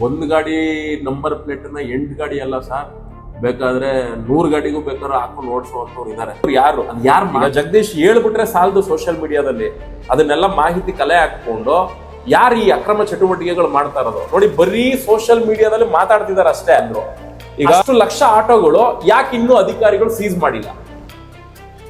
ಒಂದು ಗಾಡಿ ನಂಬರ್ ಪ್ಲೇಟ್ನ ಎಂಟು ಗಾಡಿ ಅಲ್ಲ ಸರ್ ಬೇಕಾದ್ರೆ ನೂರು ಗಾಡಿಗೂ ಬೇಕಾದ್ರೆ ಹಾಕೊಂಡು ಓಡಿಸುವಂತವ್ರು ಇದಾರೆ. ಯಾರು? ಅದು ಯಾರು ಜಗದೀಶ್ ಹೇಳ್ಬಿಟ್ರೆ ಸಾಲದು ಸೋಷಿಯಲ್ ಮೀಡಿಯಾದಲ್ಲಿ ಅದನ್ನೆಲ್ಲ ಮಾಹಿತಿ ಕಲೆ ಹಾಕೊಂಡು ಯಾರು ಈ ಅಕ್ರಮ ಚಟುವಟಿಕೆಗಳು ಮಾಡ್ತಾ ಇರೋದು? ನೋಡಿ ಬರೀ ಸೋಷಿಯಲ್ ಮೀಡಿಯಾದಲ್ಲಿ ಮಾತಾಡ್ತಿದಾರೆ ಅಷ್ಟೇ ಅಂದ್ರು. ಈಗ ಅಷ್ಟು ಲಕ್ಷ ಆಟೋಗಳು ಯಾಕೆ ಇನ್ನೂ ಅಧಿಕಾರಿಗಳು ಸೀಸ್ ಮಾಡಿಲ್ಲ?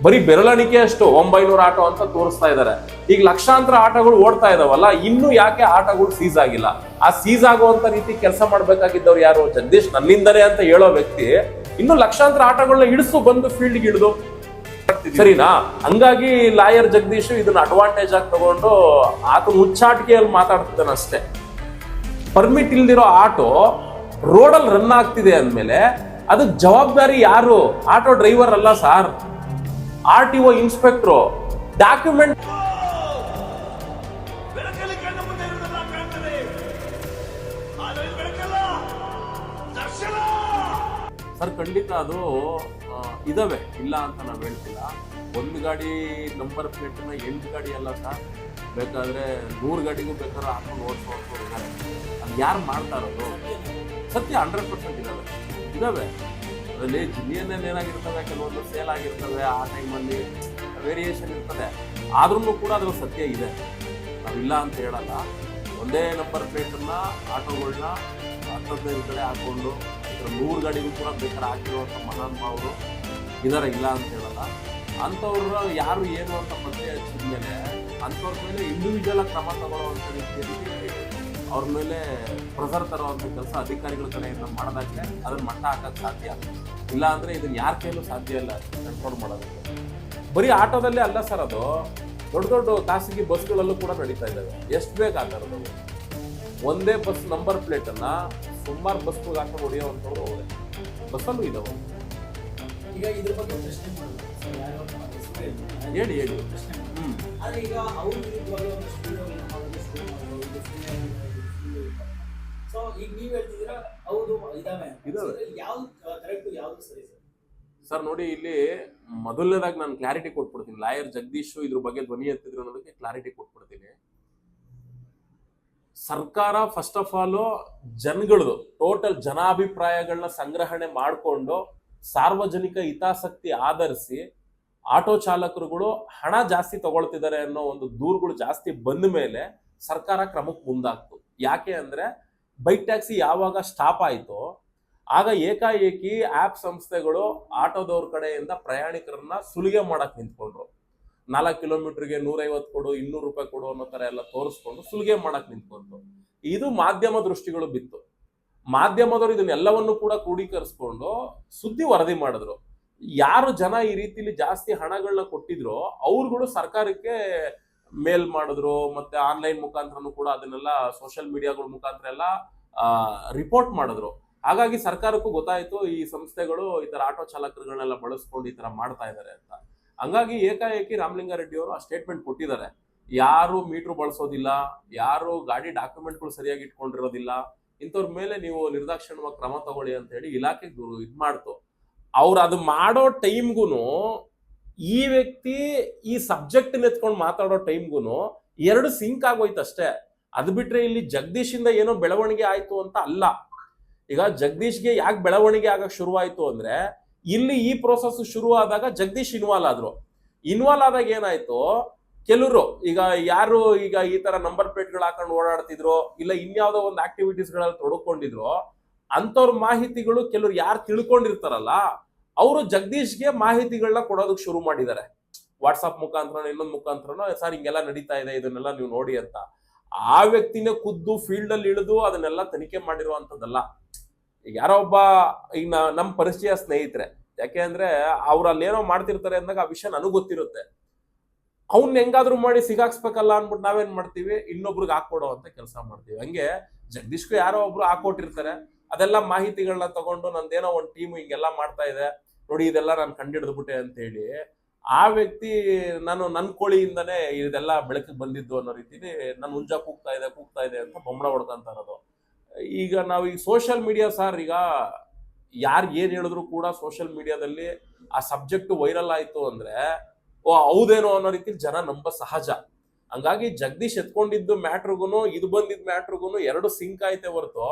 ಬರೀ ಬೆರಳಿಕೆ ಅಷ್ಟು ಒಂಬೈನೂರು ಆಟೋ ಅಂತ ತೋರಿಸ್ತಾ ಇದ್ದಾರೆ ಈಗ ಲಕ್ಷಾಂತರ ಆಟೋಗಳು ಓಡ್ತಾ ಇದಾವಲ್ಲ ಇನ್ನೂ ಯಾಕೆ ಆಟೋಗಳು ಸೀಸ್ ಆಗಿಲ್ಲ? ಆ ಸೀಸ್ ಆಗುವಂತ ರೀತಿ ಕೆಲಸ ಮಾಡ್ಬೇಕಾಗಿದ್ದವ್ರು ಯಾರು? ಜಗದೀಶ್ ನನ್ನಿಂದಲೇ ಅಂತ ಹೇಳೋ ವ್ಯಕ್ತಿ ಇನ್ನು ಲಕ್ಷಾಂತರ ಆಟಗಳನ್ನ ಇಳಿಸು ಬಂದು ಫೀಲ್ಡ್ಗೆ ಇಳಿದು ಸರಿನಾ? ಹಂಗಾಗಿ ಲಾಯರ್ ಜಗದೀಶ್ ಇದನ್ನ ಅಡ್ವಾಂಟೇಜ್ ಆಗಿ ತಗೊಂಡು ಆತ ಮುಚ್ಚಾಟಿಕೆಯಲ್ಲಿ ಮಾತಾಡ್ತಿದ್ದಾನೆ ಅಷ್ಟೇ. ಪರ್ಮಿಟ್ ಇಲ್ದಿರೋ ಆಟೋ ರೋಡಲ್ಲಿ ರನ್ ಆಗ್ತಿದೆ ಅಂದ್ಮೇಲೆ ಅದಕ್ಕೆ ಜವಾಬ್ದಾರಿ ಯಾರು? ಆಟೋ ಡ್ರೈವರ್ ಅಲ್ಲ sir. R T O inspector document sir, ಖಂಡಿತ ಅದು ಇದಾವೆ. ಇಲ್ಲ ಅಂತ ನಾವು ಹೇಳ್ತಿಲ್ಲ. ಒಂದು ಗಾಡಿ ನಂಬರ್ ಪ್ಲೇಟ್ನ ಎಂಟು ಗಾಡಿ ಅಲ್ಲ ಸರ್. ಬೇಕಾದ್ರೆ ನೂರು ಗಾಡಿಗೂ ಬೇಕಾದ್ರೆ ಹಾಕೊಂಡು ಓಡಿಸೋದು ಇದ್ದಾರೆ ಅದು ಯಾರು ಮಾಡ್ತಾ ಇರೋದು ಸತ್ಯ ಹಂಡ್ರೆಡ್ ಪರ್ಸೆಂಟ್ ಇದ್ದಾವೆ ಇದ್ದಾವೆ ಅದರಲ್ಲಿ ಜಿನಿಯನ್ನೇನು ಏನಾಗಿರ್ತವೆ, ಕೆಲವೊಂದು ಸೇಲ್ ಆಗಿರ್ತವೆ, ಆ ಟೈಮಲ್ಲಿ ವೇರಿಯೇಷನ್ ಇರ್ತದೆ. ಆದ್ರೂ ಕೂಡ ಅದ್ರ ಸತ್ಯ ಇದೆ. ನಾವಿಲ್ಲ ಅಂತ ಹೇಳಲ್ಲ. ಒಂದೇ ನಂಬರ್ ಪ್ಲೇಟನ್ನು ಆಟೋಗಳನ್ನ ಹತ್ತದೈದು ಕಡೆ ಇದ್ರ ನೂರು ಗಾಡಿಗೂ ಕೂಡ ಬೇಕಾದ್ರೆ ಹಾಕಿರುವಂಥ ಮಹಾನ್ ಅವರು ಇದಾರೆ, ಇಲ್ಲ ಅಂತ ಹೇಳಲ್ಲ. ಅಂಥವ್ರ ಯಾರು ಏನು ಅಂತ ಪತ್ತೆ ಹಚ್ಚಿದ ಮೇಲೆ ಅಂಥವ್ರ ಮೇಲೆ ಇಂಡಿವಿಜುವಲ್ ಆಗಿ ಕ್ರಮ ತಗೊಳ್ಳುವಂಥ ರೀತಿಯಲ್ಲಿ ಅವ್ರ ಮೇಲೆ ಪ್ರೆಸರ್ ತರುವಂಥ ಕೆಲಸ ಅಧಿಕಾರಿಗಳ ಕಡೆಯಿಂದ ಮಾಡೋದಾದ್ರೆ ಅದನ್ನ ಮಟ್ಟ ಹಾಕಕ್ಕೆ ಸಾಧ್ಯ. ಇಲ್ಲ ಅಂದರೆ ಇದನ್ನು ಯಾರ ಕೈಲೂ ಸಾಧ್ಯ ಇಲ್ಲ ಕಂಟ್ರೋಲ್ ಮಾಡೋದಕ್ಕೆ. ಬರೀ ಆಟೋದಲ್ಲೇ ಅಲ್ಲ ಸರ್ ಅದು. ದೊಡ್ಡ ದೊಡ್ಡ ಖಾಸಗಿ ಬಸ್ಗಳಲ್ಲೂ ಕೂಡ ನಡೀತಾ ಇದ್ದಾವೆ. ಎಷ್ಟು ಬೇಕು ಆ ಥರದ್ದು? ಒಂದೇ ಬಸ್ ನಂಬರ್ ಪ್ಲೇಟನ್ನ ಸುಮಾರು ಬಸ್ಗಳು ಹಾಕೊಂಡು ಹೊಡೆಯುವಂಥವ್ರು ಅವರೇ. ಬಸ್ಸಲ್ಲೂ ಇದಾವೆ. ಈಗ ಇದ್ರ ಬಗ್ಗೆ ಪ್ರಶ್ನೆ ಮಾಡೋದು. ಹೇಳಿ. ಹೇಳಿ ಪ್ರಶ್ನೆ. ಆದ್ರೆ ಈಗ ಅವ್ರ ವಿರುದ್ಧವಾಗಿ ಮಾಡೋದು ಶುರು ಮಾಡೋದು ಸೊ ಈಗ ನೀವ್ ಹೇಳ್ತಿದ್ದೀರಾ ಹೌದು ಇದಾವೆ ಅಂತ. ಇದಾವೆ. ಯಾವ್ದು ಕರೆಕ್ಟ್ ಯಾವ್ದು ಸರಿ ಸರ್? ಸರ್ ನೋಡಿ ಇಲ್ಲಿ ಮೊದಲನೇದಾಗಿ ನಾನು ಕ್ಲಾರಿಟಿ ಕೊಟ್ಬಿಡ್ತೀನಿ. ಲಾಯರ್ ಜಗದೀಶ್ ಇದ್ರ ಬಗ್ಗೆ ಧ್ವನಿ ಎತ್ತಿದ್ರು ಅನ್ನೋದಕ್ಕೆ ಕ್ಲಾರಿಟಿ ಕೊಟ್ಬಿಡ್ತೀನಿ. ಸರ್ಕಾರ ಫಸ್ಟ್ ಆಫ್ ಆಲ್ ಜನಗಳದು ಟೋಟಲ್ ಜನಾಭಿಪ್ರಾಯಗಳನ್ನ ಸಂಗ್ರಹಣೆ ಮಾಡಿಕೊಂಡು ಸಾರ್ವಜನಿಕ ಹಿತಾಸಕ್ತಿ ಆಧರಿಸಿ ಆಟೋ ಚಾಲಕರುಗಳು ಹಣ ಜಾಸ್ತಿ ತಗೊಳ್ತಿದ್ದಾರೆ ಅನ್ನೋ ಒಂದು ದೂರುಗಳು ಜಾಸ್ತಿ ಬಂದ ಮೇಲೆ ಸರ್ಕಾರ ಕ್ರಮಕ್ಕೆ ಮುಂದಾಗ್ತು. ಯಾಕೆ ಅಂದ್ರೆ ಬೈಕ್ ಟ್ಯಾಕ್ಸಿ ಯಾವಾಗ ಸ್ಟಾಪ್ ಆಯಿತೋ, ಆಗ ಏಕಾಏಕಿ ಆಪ್ ಸಂಸ್ಥೆಗಳು ಆಟೋದವ್ರ ಕಡೆಯಿಂದ ಪ್ರಯಾಣಿಕರನ್ನ ಸುಲಿಗೆ ಮಾಡಕ್ ನಿಂತ್ಕೊಂಡ್ರು. ನಾಲ್ಕು ಕಿಲೋಮೀಟರ್ಗೆ ನೂರೈವತ್ತು ಕೊಡು, ಇನ್ನೂರು ರೂಪಾಯಿ ಕೊಡು ಅನ್ನೋ ತರ ಎಲ್ಲ ತೋರಿಸ್ಕೊಂಡು ಸುಲಿಗೆ ಮಾಡಕ್ ನಿಂತ್ಕೊಂಡ್ರು. ಇದು ಮಾಧ್ಯಮ ದೃಷ್ಟಿಗಳು ಬಿತ್ತು. ಮಾಧ್ಯಮದವರು ಇದನ್ನೆಲ್ಲವನ್ನು ಕೂಡ ಕ್ರೋಢೀಕರಿಸ್ಕೊಂಡು ಸುದ್ದಿ ವರದಿ ಮಾಡಿದ್ರು. ಯಾರು ಜನ ಈ ರೀತಿಲಿ ಜಾಸ್ತಿ ಹಣಗಳನ್ನ ಕೊಟ್ಟಿದ್ರೋ ಅವ್ರುಗಳು ಸರ್ಕಾರಕ್ಕೆ ಮೇಲ್ ಮಾಡಿದ್ರು, ಮತ್ತೆ ಆನ್ಲೈನ್ ಮುಖಾಂತರನು ಕೂಡ ಅದನ್ನೆಲ್ಲ ಸೋಷಿಯಲ್ ಮೀಡಿಯಾಗಳ ಮುಖಾಂತರ ಎಲ್ಲ ರಿಪೋರ್ಟ್ ಮಾಡಿದ್ರು. ಹಾಗಾಗಿ ಸರ್ಕಾರಕ್ಕೂ ಗೊತ್ತಾಯ್ತು ಈ ಸಂಸ್ಥೆಗಳು ಈ ತರ ಆಟೋ ಚಾಲಕರುಗಳನ್ನೆಲ್ಲ ಬಳಸ್ಕೊಂಡು ಈ ತರ ಮಾಡ್ತಾ ಇದ್ದಾರೆ ಅಂತ. ಹಂಗಾಗಿ ಏಕಾಏಕಿ ರಾಮಲಿಂಗಾರೆಡ್ಡಿ ಅವರು ಆ ಸ್ಟೇಟ್ಮೆಂಟ್ ಕೊಟ್ಟಿದ್ದಾರೆ. ಯಾರು ಮೀಟರ್ ಬಳಸೋದಿಲ್ಲ, ಯಾರು ಗಾಡಿ ಡಾಕ್ಯುಮೆಂಟ್ಗಳು ಸರಿಯಾಗಿ ಇಟ್ಕೊಂಡಿರೋದಿಲ್ಲ, ಇಂಥವ್ರ ಮೇಲೆ ನೀವು ನಿರ್ದಾಕ್ಷಿಣ್ಯವಾಗಿ ಕ್ರಮ ತಗೊಳ್ಳಿ ಅಂತ ಹೇಳಿ ಇಲಾಖೆಗೆ ದೂರು ಇದು ಮಾಡ್ತು. ಅವ್ರು ಅದು ಮಾಡೋ ಟೈಮ್ಗೂ ಈ ವ್ಯಕ್ತಿ ಈ ಸಬ್ಜೆಕ್ಟ್ ಎತ್ಕೊಂಡು ಮಾತಾಡೋ ಟೈಮ್ಗೂ ಎರಡು ಸಿಂಕ್ ಆಗೋಯ್ತು ಅಷ್ಟೇ. ಅದು ಬಿಟ್ರೆ ಇಲ್ಲಿ ಜಗದೀಶಿಂದ ಏನೋ ಬೆಳವಣಿಗೆ ಆಯ್ತು ಅಂತ ಅಲ್ಲ. ಈಗ ಜಗದೀಶ್ಗೆ ಯಾಕೆ ಬೆಳವಣಿಗೆ ಆಗಕ್ ಶುರುವಾಯ್ತು ಅಂದ್ರೆ ಇಲ್ಲಿ ಈ ಪ್ರೋಸೆಸ್ ಶುರು ಆದಾಗ ಜಗದೀಶ್ ಇನ್ವಾಲ್ವ್ ಆದ್ರು. ಇನ್ವಾಲ್ವ್ ಆದಾಗ ಏನಾಯ್ತು? ಕೆಲವರು, ಈಗ ಯಾರು ಈಗ ಈ ತರ ನಂಬರ್ ಪ್ಲೇಟ್ಗಳು ಹಾಕೊಂಡು ಓಡಾಡ್ತಿದ್ರು, ಇಲ್ಲ ಇನ್ಯಾವುದೋ ಒಂದು ಆಕ್ಟಿವಿಟೀಸ್ಗಳಲ್ಲಿ ತೊಡಕೊಂಡಿದ್ರು ಅಂತವ್ರ ಮಾಹಿತಿಗಳು ಕೆಲವ್ರು ಯಾರು ತಿಳ್ಕೊಂಡಿರ್ತಾರಲ್ಲ, ಅವರು ಜಗದೀಶ್ಗೆ ಮಾಹಿತಿಗಳನ್ನ ಕೊಡೋದಕ್ಕೆ ಶುರು ಮಾಡಿದ್ದಾರೆ. ವಾಟ್ಸಪ್ ಮುಖಾಂತರ ಇನ್ನೊಂದು ಮುಖಾಂತರನೋ ಸರ್, ಹಿಂಗೆಲ್ಲ ನಡೀತಾ ಇದೆ, ಇದನ್ನೆಲ್ಲ ನೀವು ನೋಡಿ ಅಂತ. ಆ ವ್ಯಕ್ತಿನೇ ಖುದ್ದು ಫೀಲ್ಡ್ ಅಲ್ಲಿ ಇಳಿದು ಅದನ್ನೆಲ್ಲ ತನಿಖೆ ಮಾಡಿರುವಂತದ್ದಲ್ಲ ಯಾರೋ ಒಬ್ಬ ಈಗ ನಮ್ಮ ಪರಿಚಯ ಸ್ನೇಹಿತರೆ. ಯಾಕೆ ಅಂದ್ರೆ ಅವ್ರು ಅಲ್ಲೇನೋ ಮಾಡ್ತಿರ್ತಾರೆ ಅಂದಾಗ ಆ ವಿಷಯ ನನಗೆ ಗೊತ್ತಿರುತ್ತೆ. ಅವ್ನ್ ಹೆಂಗಾದ್ರೂ ಮಾಡಿ ಸಿಗಾಕ್ಸ್ಬೇಕಲ್ಲ ಅನ್ಬಿಟ್ಟು ನಾವೇನ್ ಮಾಡ್ತೀವಿ? ಇನ್ನೊಬ್ರಿಗೆ ಹಾಕೊಡೋ ಅಂತ ಕೆಲಸ ಮಾಡ್ತೀವಿ. ಹಂಗೆ ಜಗದೀಶ್ಗೂ ಯಾರೋ ಒಬ್ರು ಹಾಕೊಟ್ಟಿರ್ತಾರೆ ಅದೆಲ್ಲ ಮಾಹಿತಿಗಳನ್ನ ತಗೊಂಡು ನಂದೇನೋ ಒಂದು ಟೀಮ್ ಹಿಂಗೆಲ್ಲ ಮಾಡ್ತಾ ಇದೆ. ನೋಡಿ ಇದೆಲ್ಲ ನಾನು ಕಂಡಿಡಿದ್ಬಿಟ್ಟೆ ಅಂತ ಹೇಳಿ ಆ ವ್ಯಕ್ತಿ ನಾನು ನನ್ನ ಕೋಳಿಯಿಂದನೇ ಇದೆಲ್ಲ ಬೆಳಕಿಗೆ ಬಂದಿದ್ದು ಅನ್ನೋ ರೀತಿಲಿ ನಾನು ಉಂಜಾ ಕೂಗ್ತಾ ಇದೆ ಕೂಗ್ತಾ ಇದೆ ಅಂತ ಬೊಂಬಳ ಹೊಡ್ಕೊಂತ ಇರೋದು. ಈಗ ನಾವು ಈ ಸೋಷಿಯಲ್ ಮೀಡಿಯಾ ಸರ್ ಈಗ ಯಾರು ಏನು ಹೇಳಿದ್ರು ಕೂಡ ಸೋಷಿಯಲ್ ಮೀಡಿಯಾದಲ್ಲಿ ಆ ಸಬ್ಜೆಕ್ಟ್ ವೈರಲ್ ಆಯ್ತು ಅಂದ್ರೆ, ಓ ಹೌದೇನೋ ಅನ್ನೋ ರೀತಿ ಜನ ನಂಬ ಸಹಜ. ಹಂಗಾಗಿ ಜಗದೀಶ್ ಎತ್ಕೊಂಡಿದ್ದು ಮ್ಯಾಟ್ರಿಗೂ ಇದು ಬಂದಿದ್ದ ಮ್ಯಾಟ್ರಿಗೂ ಎರಡು ಸಿಂಕ್ ಆಯ್ತೆ ಹೊರತು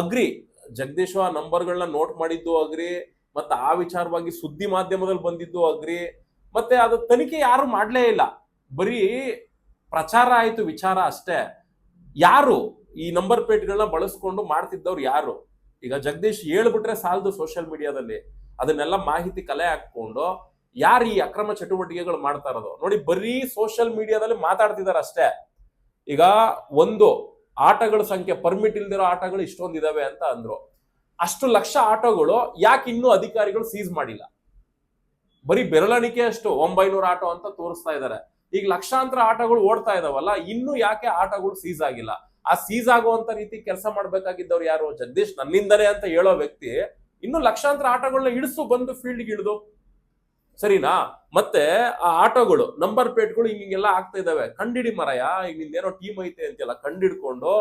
ಅಗ್ರಿ. ಜಗದೀಶ್ ಆ ನಂಬರ್ಗಳನ್ನ ನೋಟ್ ಮಾಡಿದ್ದು ಅಗ್ರಿ, ಮತ್ತು ಆ ವಿಚಾರವಾಗಿ ಸುದ್ದಿ ಮಾಧ್ಯಮದಲ್ಲಿ ಬಂದಿದ್ದು ಅಗ್ರಿ, ಮತ್ತೆ ಅದು ತನಿಖೆ ಯಾರು ಮಾಡ್ಲೇ ಇಲ್ಲ. ಬರೀ ಪ್ರಚಾರ ಆಯ್ತು ವಿಚಾರ ಅಷ್ಟೇ. ಯಾರು? ಈ ನಂಬರ್ ಪ್ಲೇಟ್ಗಳನ್ನ ಬಳಸ್ಕೊಂಡು ಮಾಡ್ತಿದ್ದವ್ರು ಯಾರು? ಈಗ ಜಗದೀಶ್ ಹೇಳ್ಬಿಟ್ರೆ ಸಾಲದು ಸೋಷಿಯಲ್ ಮೀಡಿಯಾದಲ್ಲಿ ಅದನ್ನೆಲ್ಲ ಮಾಹಿತಿ ಕಲೆ ಹಾಕೊಂಡು ಯಾರು ಈ ಅಕ್ರಮ ಚಟುವಟಿಕೆಗಳು ಮಾಡ್ತಾ ಇರೋದು? ನೋಡಿ, ಬರೀ ಸೋಷಿಯಲ್ ಮೀಡಿಯಾದಲ್ಲಿ ಮಾತಾಡ್ತಿದಾರೆ ಅಷ್ಟೇ. ಈಗ ಒಂದು, ಆಟಗಳ ಸಂಖ್ಯೆ ಪರ್ಮಿಟ್ ಇಲ್ದಿರೋ ಆಟಗಳು ಇಷ್ಟೊಂದಿದಾವೆ ಅಂತ ಅಂದ್ರು. ಅಷ್ಟು ಲಕ್ಷ ಆಟೋಗಳು ಯಾಕೆ ಇನ್ನೂ ಅಧಿಕಾರಿಗಳು ಸೀಸ್ ಮಾಡಿಲ್ಲ? ಬರೀ ಬೆರಳಿಕೆ ಅಷ್ಟು, ಒಂಬೈನೂರು ಆಟೋ ಅಂತ ತೋರಿಸ್ತಾ ಇದ್ದಾರೆ ಈಗ ಲಕ್ಷಾಂತರ ಆಟಗಳು ಓಡ್ತಾ ಇದಾವಲ್ಲ, ಇನ್ನು ಯಾಕೆ ಆಟಗಳು ಸೀಸ್ ಆಗಿಲ್ಲ? ಆ ಸೀಸ್ ಆಗುವಂತ ರೀತಿ ಕೆಲಸ ಮಾಡ್ಬೇಕಾಗಿದ್ದವ್ರು ಯಾರು? ಜಗದೀಶ್ ನನ್ನಿಂದನೇ ಅಂತ ಹೇಳೋ ವ್ಯಕ್ತಿ ಇನ್ನು ಲಕ್ಷಾಂತರ ಆಟೋಗಳನ್ನ ಇಳಿಸು ಬಂದು ಫೀಲ್ಡ್ಗೆ ಇಳಿದು. ಸರಿನಾ? ಮತ್ತೆ ಆ ಆಟೋಗಳು ನಂಬರ್ ಪ್ಲೇಟ್ಗಳು ಹಿಂಗೆಲ್ಲ ಆಗ್ತಾ ಇದಾವೆ ಕಂಡಿಡಿ ಮರಯ, ಈಗ ನಿಂದೇನೋ ಟೀಮ್ ಐತೆ ಅಂತೆಲ್ಲ ಕಂಡಿಡ್ಕೊಂಡು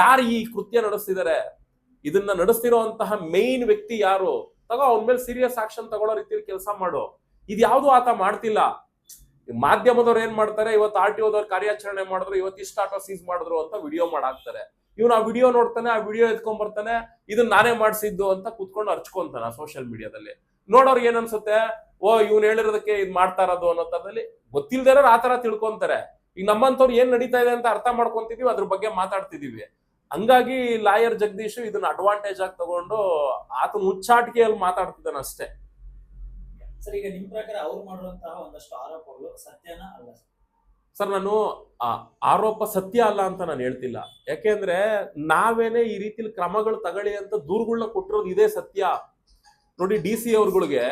ಯಾರು ಈ ಕೃತ್ಯ ನಡೆಸ್ತಿದ್ದಾರೆ ಇದನ್ನ ನಡೆಸ್ತಿರೋಂತಹ ಮೇನ್ ವ್ಯಕ್ತಿ ಯಾರು? ತಗೋ, ಅವನ ಮೇಲೆ ಸೀರಿಯಸ್ ಆಕ್ಷನ್ ತಗೊಳ್ಳೋ ರೀತಿಯಲ್ಲಿ ಕೆಲಸ ಮಾಡು. ಇದ್ಯಾವುದು ಆತ ಮಾಡ್ತಿಲ್ಲ. ಮಾಧ್ಯಮದವ್ರು ಏನ್ ಮಾಡ್ತಾರೆ? ಇವತ್ತು ಆರ್ ಟಿ ಓದವ್ರು ಕಾರ್ಯಾಚರಣೆ ಮಾಡಿದ್ರು, ಇವತ್ತು ಇಷ್ಟ ಆಟೋ ಸೀಸ್ ಮಾಡಿದ್ರು ಅಂತ ವಿಡಿಯೋ ಮಾಡಾಕ್ತಾರೆ. ಇವ್ನು ಆ ವಿಡಿಯೋ ನೋಡ್ತಾನೆ, ಆ ವಿಡಿಯೋ ಎತ್ಕೊಂಡ್ ಬರ್ತಾನೆ ಇದನ್ನ ನಾನೇ ಮಾಡಿಸಿದ್ದು ಅಂತ ಕುತ್ಕೊಂಡು ಹರ್ಚ್ಕೊಂತಾನ ಸೋಷಿಯಲ್ ಮೀಡಿಯಾದಲ್ಲಿ ನೋಡೋರ್ಗೆ ಏನ್ ಅನ್ಸುತ್ತೆ? ಓ, ಇವ್ನು ಹೇಳಿರೋದಕ್ಕೆ ಇದ್ ಮಾಡ್ತಾ ಇರೋದು ಅನ್ನೋ ತರದಲ್ಲಿ ತರ ತಿಳ್ಕೊಂತಾರೆ. ಈಗ ನಮ್ಮಂತವ್ರು ಏನ್ ನಡೀತಾ ಇದೆ ಅಂತ ಅರ್ಥ ಮಾಡ್ಕೊಂತಿದೀವಿ, ಅದ್ರ ಬಗ್ಗೆ ಮಾತಾಡ್ತಿದೀವಿ. ಹಂಗಾಗಿ ಲಾಯರ್ ಜಗದೀಶ್ ಇದನ್ನ ಅಡ್ವಾಂಟೇಜ್ ಆಗಿ ತಗೊಂಡು ಆತನ ಹುಚ್ಚಾಟಿಕೆಯಲ್ಲಿ ಮಾತಾಡ್ತಿದ್ದಾನೆ ಅಷ್ಟೇ. ಸರ್, ಈಗ ನಿಮ್ ಪ್ರಕಾರ ಅವ್ರು ಮಾಡುವಂತಹ ಒಂದಷ್ಟು ಆರೋಪಗಳು ಸತ್ಯನ ಅಲ್ಲ ಸರ್? ನಾನು ಆರೋಪ ಸತ್ಯ ಅಲ್ಲ ಅಂತ ನಾನು ಹೇಳ್ತಿಲ್ಲ. ಯಾಕೆಂದ್ರೆ ನಾವೇನೆ ಈ ರೀತಿಲಿ ಕ್ರಮಗಳು ತಗೊಳ್ಳಿ ಅಂತ ದೂರುಗಳನ್ನ ಕೊಟ್ಟಿರೋದು ಇದೇ ಸತ್ಯ. ನೋಡಿ, ಡಿ ಸಿ ಅವ್ರಗಳಿಗೆ,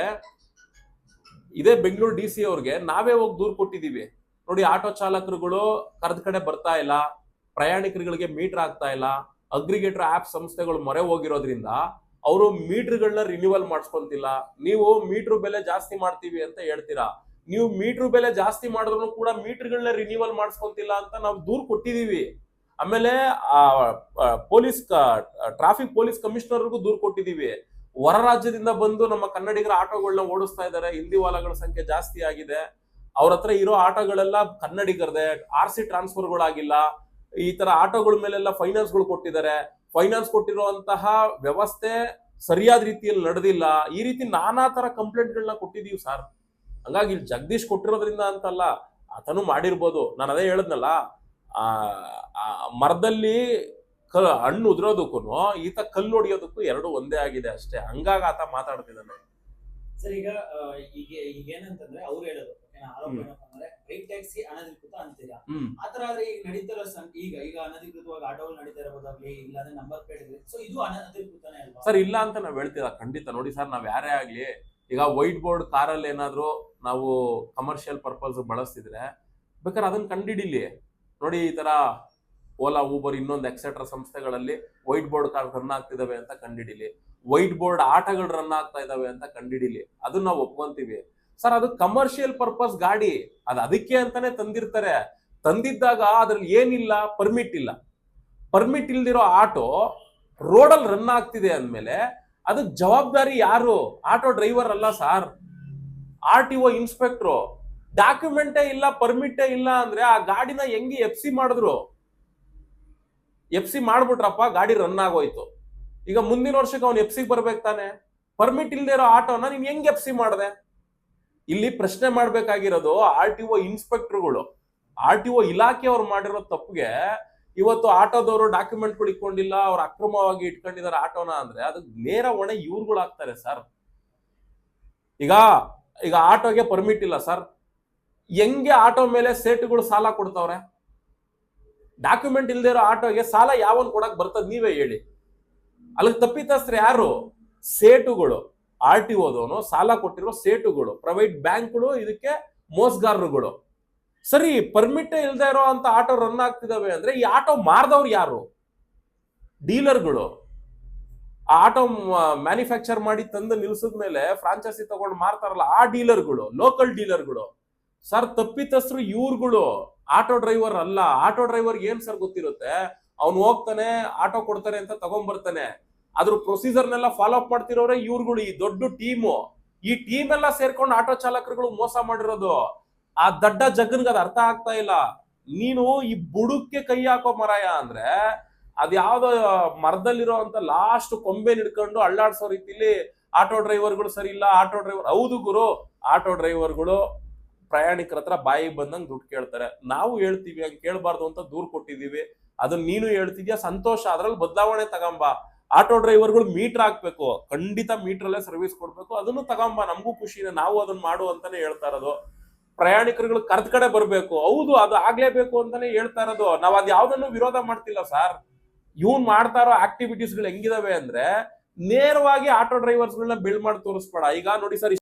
ಇದೇ ಬೆಂಗಳೂರು ಡಿ ಸಿ ಅವ್ರಿಗೆ ನಾವೇ ಹೋಗಿ ದೂರು ಕೊಟ್ಟಿದೀವಿ ನೋಡಿ, ಆಟೋ ಚಾಲಕರುಗಳು ಕರೆದ ಕಡೆ ಬರ್ತಾ ಇಲ್ಲ, ಪ್ರಯಾಣಿಕರುಗಳಿಗೆ ಮೀಟರ್ ಆಗ್ತಾ ಇಲ್ಲ, ಅಗ್ರಿಗೇಟರ್ ಆಪ್ ಸಂಸ್ಥೆಗಳು ಮೊರೆ ಹೋಗಿರೋದ್ರಿಂದ ಅವರು ಮೀಟರ್ಗಳನ್ನ ರಿನ್ಯೂವಲ್ ಮಾಡಿಸ್ಕೊಂತಿಲ್ಲ. ನೀವು ಮೀಟರ್ ಬೆಲೆ ಜಾಸ್ತಿ ಮಾಡ್ತೀವಿ ಅಂತ ಹೇಳ್ತೀರಾ? ನೀವು ಮೀಟರ್ ಬೆಲೆ ಜಾಸ್ತಿ ಮಾಡಿದ್ರು ಕೂಡ ಮೀಟರ್ಗಳನ್ನ ರಿನ್ಯೂವಲ್ ಮಾಡಿಸ್ಕೊಂತಿಲ್ಲ ಅಂತ ನಾವು ದೂರ್ ಕೊಟ್ಟಿದೀವಿ. ಆಮೇಲೆ ಪೊಲೀಸ್ ಟ್ರಾಫಿಕ್ ಪೊಲೀಸ್ ಕಮಿಷನರ್ಗೂ ದೂರ್ ಕೊಟ್ಟಿದೀವಿ. ಹೊರ ರಾಜ್ಯದಿಂದ ಬಂದು ನಮ್ಮ ಕನ್ನಡಿಗರ ಆಟೋಗಳನ್ನ ಓಡಿಸ್ತಾ ಇದ್ದಾರೆ ಹಿಂದಿ ವಾಲಗಳ ಸಂಖ್ಯೆ ಜಾಸ್ತಿ ಆಗಿದೆ. ಅವ್ರ ಹತ್ರ ಇರೋ ಆಟೋಗಳೆಲ್ಲ ಕನ್ನಡಿಗರದೆ. R C ಟ್ರಾನ್ಸ್ಫರ್ಗಳಾಗಿಲ್ಲ. ಈ ತರ ಆಟೋಗಳ ಮೇಲೆಲ್ಲ ಫೈನಾನ್ಸ್ಗಳು ಕೊಟ್ಟಿದ್ದಾರೆ. ಫೈನಾನ್ಸ್ ಕೊಟ್ಟಿರುವಂತಹ ವ್ಯವಸ್ಥೆ ಸರಿಯಾದ ರೀತಿಯಲ್ಲಿ ನಡೆದಿಲ್ಲ. ಈ ರೀತಿ ನಾನಾ ತರ ಕಂಪ್ಲೇಂಟ್ಗಳನ್ನ ಕೊಟ್ಟಿದೀವಿ ಸರ್. ಹಂಗಾಗಿ ಇಲ್ಲಿ ಜಗದೀಶ್ ಕೊಟ್ಟಿರೋದ್ರಿಂದ ಅಂತಲ್ಲ, ಆತನು ಮಾಡಿರ್ಬೋದು. ನಾನು ಅದೇ ಹೇಳದ್ನಲ್ಲ ಮರದಲ್ಲಿ ಕ, ಹಣ್ಣು ಉದುರೋದಕ್ಕೂ ಈತ ಕಲ್ಲು ಹೊಡಿಯೋದಕ್ಕೂ ಎರಡು ಒಂದೇ ಆಗಿದೆ ಅಷ್ಟೇ. ಹಂಗಾಗಿ ಆತ ಮಾತಾಡ್ತಿದ್ದಾನೆ. ಸರ್, ಈಗ ಈಗ ಏನಂತಂದ್ರೆ ಅವ್ರು ಹೇಳೋದು ಅಂದ್ರೆ ಟ್ಯಾಕ್ಸಿ ಅನಧಿಕೃತ ಅಂತೀರಾ? ಆತರ ಆದ್ರೆ ಈಗ ನಡೀತಾರೋ ಈಗ ಈಗ ಅನಧಿಕೃತವಾಗಿ ಆಟೋಗಳು ನಡೀತಾ ಇಲ್ಲ ಅಂದ್ರೆ ನಂಬರ್ ಪ್ಲೇಟ್ ಸೊ ಇದು ಅನಧಿಕೃತನೇ ಅಲ್ವಾ? ಸರ್ ಇಲ್ಲ ಅಂತ ನಾವ್ ಹೇಳ್ತೀರಾ? ಖಂಡಿತ. ನೋಡಿ ಸರ್ ನಾವ್ ಯಾರೇ ಆಗ್ಲಿ ಈಗ ವೈಟ್ ಬೋರ್ಡ್ ಕಾರಲ್ಲಿ ಏನಾದ್ರು ನಾವು ಕಮರ್ಷಿಯಲ್ ಪರ್ಪಸ್ ಬಳಸ್ತಿದ್ರೆ ಬೇಕಾದ್ರೆ ಅದನ್ನ ಕಂಡಿಡಿಲಿ. ನೋಡಿ ಈ ತರ ಓಲಾ ಊಬರ್ ಇನ್ನೊಂದು ಎಕ್ಸೆಟ್ರಾ ಸಂಸ್ಥೆಗಳಲ್ಲಿ ವೈಟ್ ಬೋರ್ಡ್ ಕಾರ್ ರನ್ ಆಗ್ತಿದಾವೆ ಅಂತ ಕಂಡಿಡಿಲಿ. ವೈಟ್ ಬೋರ್ಡ್ ಆಟಗಳು ರನ್ ಆಗ್ತಾ ಇದಾವೆ ಅಂತ ಕಂಡಿಡಿಲಿ. ಅದನ್ನ ನಾವು ಒಪ್ಕೊಂತೀವಿ. ಸರ್, ಅದು ಕಮರ್ಷಿಯಲ್ ಪರ್ಪಸ್ ಗಾಡಿ. ಅದು ಅದಕ್ಕೆ ಅಂತಾನೆ ತಂದಿರ್ತಾರೆ. ತಂದಿದ್ದಾಗ ಅದ್ರಲ್ಲಿ ಏನಿಲ್ಲ ಪರ್ಮಿಟ್ ಇಲ್ಲ. ಪರ್ಮಿಟ್ ಇಲ್ದಿರೋ ಆಟೋ ರೋಡಲ್ಲಿ ರನ್ ಆಗ್ತಿದೆ ಅಂದಮೇಲೆ ಅದಕ್ಕೆ ಜವಾಬ್ದಾರಿ ಯಾರು? ಆಟೋ ಡ್ರೈವರ್ ಅಲ್ಲ sir. R T O inspector ಡಾಕ್ಯುಮೆಂಟೇ ಇಲ್ಲ ಪರ್ಮಿಟೇ ಇಲ್ಲ ಅಂದ್ರೆ ಆ ಗಾಡಿನ ಹೆಂಗೆ ಎಫ್ ಸಿ ಮಾಡಿದ್ರು? ಎಫ್ ಸಿ ಮಾಡ್ಬಿಟ್ರಪ್ಪ, ಗಾಡಿ ರನ್ ಆಗೋಯ್ತು. ಈಗ ಮುಂದಿನ ವರ್ಷಕ್ಕೆ ಅವ್ನು ಎಫ್ ಸಿ ಬರ್ಬೇಕು ತಾನೆ. ಪರ್ಮಿಟ್ ಇಲ್ದೇ ಇರೋ ಆಟೋನ ನೀನ್ ಹೆಂಗ್ ಎಫ್ ಸಿ ಮಾಡಿದೆ? ಇಲ್ಲಿ ಪ್ರಶ್ನೆ ಮಾಡ್ಬೇಕಾಗಿರೋದು ಆರ್ ಟಿ ಒ ಇನ್ಸ್ಪೆಕ್ಟರ್ಗಳು. ಆರ್ ಟಿ ಒ ಇಲಾಖೆಯವ್ರು ಮಾಡಿರೋ ತಪ್ಪಿಗೆ ಇವತ್ತು ಆಟೋದವರು ಡಾಕ್ಯುಮೆಂಟ್ಗಳು ಇಟ್ಕೊಂಡಿಲ್ಲ, ಅವ್ರು ಅಕ್ರಮವಾಗಿ ಇಟ್ಕೊಂಡಿದ್ದಾರೆ ಆಟೋನ ಅಂದ್ರೆ ಅದಕ್ಕೆ ನೇರ ಹೊಣೆ ಇವ್ರುಗಳು ಆಗ್ತಾರೆ ಸರ್. ಈಗ ಈಗ ಆಟೋಗೆ ಪರ್ಮಿಟ್ ಇಲ್ಲ ಸರ್. ಹೆಂಗೆ ಆಟೋ ಮೇಲೆ ಸೇಟುಗಳು ಸಾಲ ಕೊಡ್ತಾವ್ರೆ? ಡಾಕ್ಯುಮೆಂಟ್ ಇಲ್ದೇ ಇರೋ ಆಟೋಗೆ ಸಾಲ ಯಾವನ್ ಕೊಡಕ್ ಬರ್ತದ ನೀವೇ ಹೇಳಿ. ಅಲ್ಲಿಗೆ ತಪ್ಪಿತಸ್ತ್ರ ಯಾರು? ಸೇಟುಗಳು. ಆರ್ ಟಿ ಓದವನು ಸಾಲ ಕೊಟ್ಟಿರೋ ಸೇಟುಗಳು ಪ್ರೈವೇಟ್ ಬ್ಯಾಂಕ್ಗಳು, ಇದಕ್ಕೆ ಮೋಸ್ಗಾರರುಗಳು. ಸರಿ ಪರ್ಮಿಟ್ ಇಲ್ದೇ ಇರೋ ಅಂತ ಆಟೋ ರನ್ ಆಗ್ತಿದಾವೆ ಅಂದ್ರೆ ಈ ಆಟೋ ಮಾರ್ದವ್ರು ಯಾರು? ಡೀಲರ್ಗಳು. ಆ ಆಟೋ ಮ್ಯಾನುಫ್ಯಾಕ್ಚರ್ ಮಾಡಿ ತಂದು ನಿಲ್ಸಿದ ಮೇಲೆ ಫ್ರಾಂಚೈಸಿ ತಗೊಂಡು ಮಾರ್ತಾರಲ್ಲ, ಆ ಡೀಲರ್ಗಳು ಲೋಕಲ್ ಡೀಲರ್ಗಳು. ಸರ್ ತಪ್ಪಿತಸ್ರು ಇವ್ರುಗಳು. ಆಟೋ ಡ್ರೈವರ್ ಅಲ್ಲ. ಆಟೋ ಡ್ರೈವರ್ ಏನ್ ಸರ್ ಗೊತ್ತಿರುತ್ತೆ? ಅವ್ನು ಹೋಗ್ತಾನೆ, ಆಟೋ ಕೊಡ್ತಾನೆ ಅಂತ ತಗೊಂಡ್ಬರ್ತಾನೆ. ಅದ್ರ ಪ್ರೊಸೀಜರ್ನೆಲ್ಲ ಫಾಲೋ ಅಪ್ ಮಾಡ್ತಿರೋರೆ ಇವ್ರುಗಳು, ಈ ದೊಡ್ಡ ಟೀಮು ಈ ಟೀಮ್ ಎಲ್ಲ ಸೇರ್ಕೊಂಡು ಆಟೋ ಚಾಲಕರುಗಳು ಮೋಸ ಮಾಡಿರೋದು. ಆ ದಡ್ಡ ಜಗನ್ಗೆ ಅದು ಅರ್ಥ ಆಗ್ತಾ ಇಲ್ಲ. ನೀನು ಈ ಬುಡಕ್ಕೆ ಕೈ ಹಾಕೋ ಮರಾಯ ಅಂದ್ರೆ ಅದ್ಯಾವ್ದೋ ಮರದಲ್ಲಿರೋ ಅಂತ ಲಾಸ್ಟ್ ಕೊಂಬೆ ಹಿಡ್ಕೊಂಡು ಅಳ್ಳಾಡ್ಸೋ ರೀತಿಲಿ ಆಟೋ ಡ್ರೈವರ್ಗಳು ಸರಿ ಇಲ್ಲ, ಆಟೋ ಡ್ರೈವರ್ ಹೌದು ಗುರು, ಆಟೋ ಡ್ರೈವರ್ಗಳು ಪ್ರಯಾಣಿಕರ ಹತ್ರ ಬಾಯಿ ಬಂದಂಗೆ ದುಡ್ಡು ಕೇಳ್ತಾರೆ. ನಾವು ಹೇಳ್ತೀವಿ, ಹಂಗ್ ಕೇಳಬಾರ್ದು ಅಂತ ದೂರ್ ಕೊಟ್ಟಿದೀವಿ ಅದನ್ನ ನೀನು ಹೇಳ್ತಿದ್ಯಾ? ಸಂತೋಷ. ಅದ್ರಲ್ಲಿ ಬದಲಾವಣೆ ತಗೊಂಬ. ಆಟೋ ಡ್ರೈವರ್ಗಳು ಮೀಟರ್ ಹಾಕ್ಬೇಕು. ಖಂಡಿತ ಮೀಟರ್ ಅಲ್ಲೇ ಸರ್ವಿಸ್ ಕೊಡ್ಬೇಕು. ಅದನ್ನು ತಗೊಂಬ. ನಮಗೂ ಖುಷಿನೇ. ನಾವು ಅದನ್ನ ಮಾಡು ಅಂತಾನೆ ಹೇಳ್ತಾ ಇರೋದು. ಪ್ರಯಾಣಿಕರುಗಳು ಕರ್ದ ಕಡೆ ಬರ್ಬೇಕು. ಹೌದು, ಅದು ಆಗ್ಲೇಬೇಕು ಅಂತಾನೆ ಹೇಳ್ತಾ ಇರೋದು. ನಾವ್ ಅದ್ ಯಾವ್ದನ್ನು ವಿರೋಧ ಮಾಡ್ತಿಲ್ಲ ಸರ್. ಇವ್ನ್ ಮಾಡ್ತಾ ಇರೋ ಆಕ್ಟಿವಿಟೀಸ್ಗಳು ಹೆಂಗಿದಾವೆ ಅಂದ್ರೆ, ನೇರವಾಗಿ ಆಟೋ ಡ್ರೈವರ್ಸ್ ಗಳನ್ನ ಬಿಲ್ಡ್ ಮಾಡಿ ತೋರಿಸ್ಬೇಡ. ಈಗ ನೋಡಿ ಸರ್